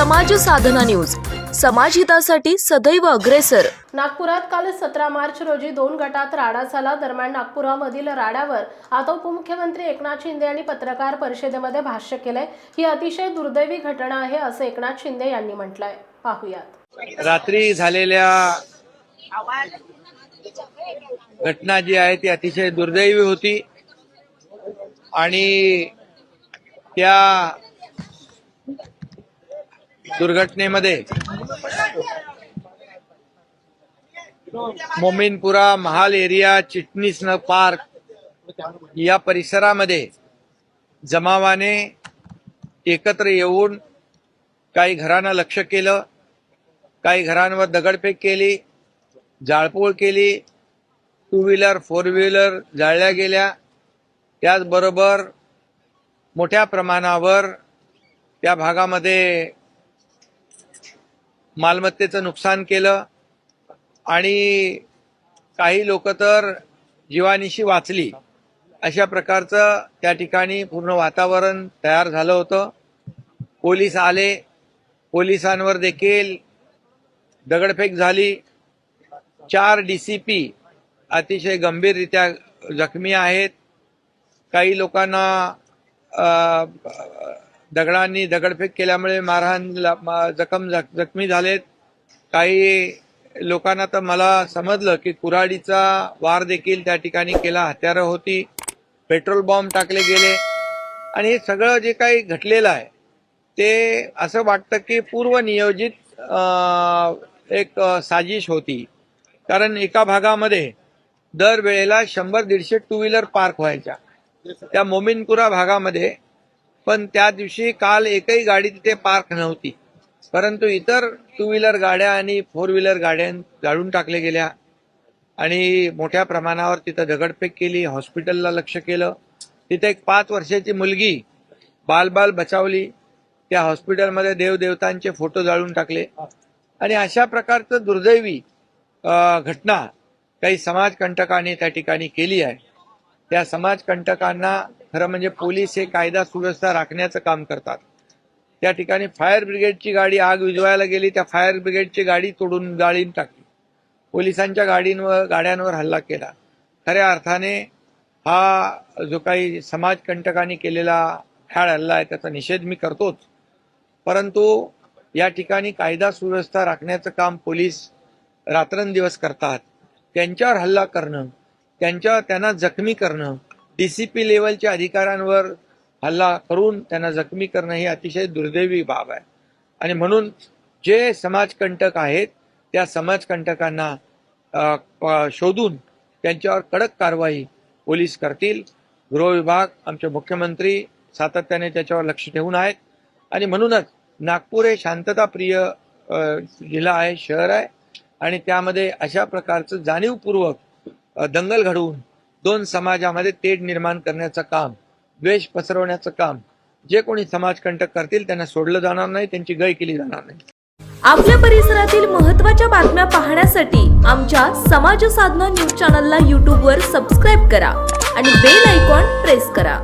समाज साधना न्यूज. समाजहितासाठी सदैव अग्रेसर. नागपुरात काल सतरा मार्च रोजी दोन गटात राडा झाला. दरम्यान नागपुरामधील राड्यावर आता उपमुख्यमंत्री एकनाथ शिंदे यांनी पत्रकार परिषदेमध्ये भाष्य केलंय. ही अतिशय दुर्दैवी घटना आहे असं एकनाथ शिंदे यांनी म्हटलंय. पाहुयात. रात्री झालेल्या घटना जी आहे ती अतिशय दुर्दैवी होती. आणि त्या दुर्घटनेमध्ये मोमीनपुरा महाल एरिया चिटणीस पार्क या परिसरामध्ये जमावाने एकत्र येऊन काही घरांना लक्ष केलं काही घरांवर दगडफेक केली जाळपोळ केली टू व्हीलर फोर व्हीलर जाळल्या गेल्या. त्याचबरोबर मोठ्या प्रमाणावर त्या भागामध्ये मालमत्तेचं नुकसान केलं. आणि काही लोक तर जीवानिशी वाचली. अशा प्रकारचं त्या ठिकाणी पूर्ण वातावरण तयार झालं होतं. पोलीस आले. पोलिसांवर देखील दगडफेक झाली. चार डीसीपी अतिशय गंभीररित्या जखमी आहेत. काही लोकांना दगडांनी दगडफेक केल्यामुळे मारहाणला मा- जखम जख- जखमी झालेत. काही लोकांना तर मला समजलं की कुऱ्हाडीचा वार देखील त्या ठिकाणी केला. हत्यारं होती. पेट्रोल बॉम्ब टाकले गेले. आणि हे सगळं जे काही घटलेलं आहे ते असं वाटतं की पूर्वनियोजित एक साजिश होती. कारण एका भागामध्ये दरवेळेला शंभर दीडशे टू व्हीलर पार्क व्हायच्या. त्या मोमिनपुरा भागामध्ये पण त्या दिवशी काल एकही गाडी तिथे पार्क नव्हती. परंतु इतर टू व्हीलर गाड्या आणि फोर व्हीलर गाड्या जाळून टाकल्या गेल्या. आणि मोठ्या प्रमाणावर तिथं दगडफेक केली हॉस्पिटलला लक्ष केलं. तिथे एक पाच वर्षाची मुलगी बालबाल बचावली. त्या हॉस्पिटलमध्ये देवदेवतांचे फोटो जाळून टाकले. आणि अशा प्रकारचं दुर्दैवी घटना काही समाजकंटकांनी त्या ठिकाणी केली आहे. त्या समाजकंटकांना खरं म्हणजे पोलीस हे कायदा सुव्यवस्था राखण्याचं काम करतात. त्या ठिकाणी फायर ब्रिगेडची गाडी आग विझवायला गेली त्या फायर ब्रिगेडची गाडी तोडून गाळीन टाकली. पोलिसांच्या गाडींवर गाड्यांवर हल्ला केला. खऱ्या अर्थाने हा जो काही समाजकंटकांनी केलेला भ्याड हल्ला आहे त्याचा निषेध मी करतोच. परंतु या ठिकाणी कायदा सुव्यवस्था राखण्याचं काम पोलीस रात्रंदिवस करतात. त्यांच्यावर हल्ला करणं त्यांच्या त्यांना जखमी करणं डी सी पी लेवलच्या अधिकाऱ्यांवर हल्ला करून त्यांना जखमी करणं ही अतिशय दुर्दैवी बाब आहे. आणि म्हणून जे समाजकंटक आहेत त्या समाजकंटकांना शोधून त्यांच्यावर कडक कारवाई पोलीस करतील. गृह विभाग आमचे मुख्यमंत्री सातत्याने त्याच्यावर लक्ष ठेवून आहेत. आणि म्हणूनच नागपूर हे शांतताप्रिय जिल्हा आहे शहर आहे. आणि त्यामध्ये अशा प्रकारचं जाणीवपूर्वक दंगल घडवून दोन समाजामध्ये तेढ निर्माण करण्याचं काम द्वेष पसरवण्याचं काम जे कोणी समाजकंटक करतील त्यांना सोडलं जाणार नाही त्यांची गय केली जाणार नाही. आपल्या परिसरातील महत्त्वाच्या बातम्या पाहण्यासाठी आमच्या समाज साधना न्यूज चॅनलला यूट्यूबवर सबस्क्राईब करा आणि बेल आयकॉन प्रेस करा.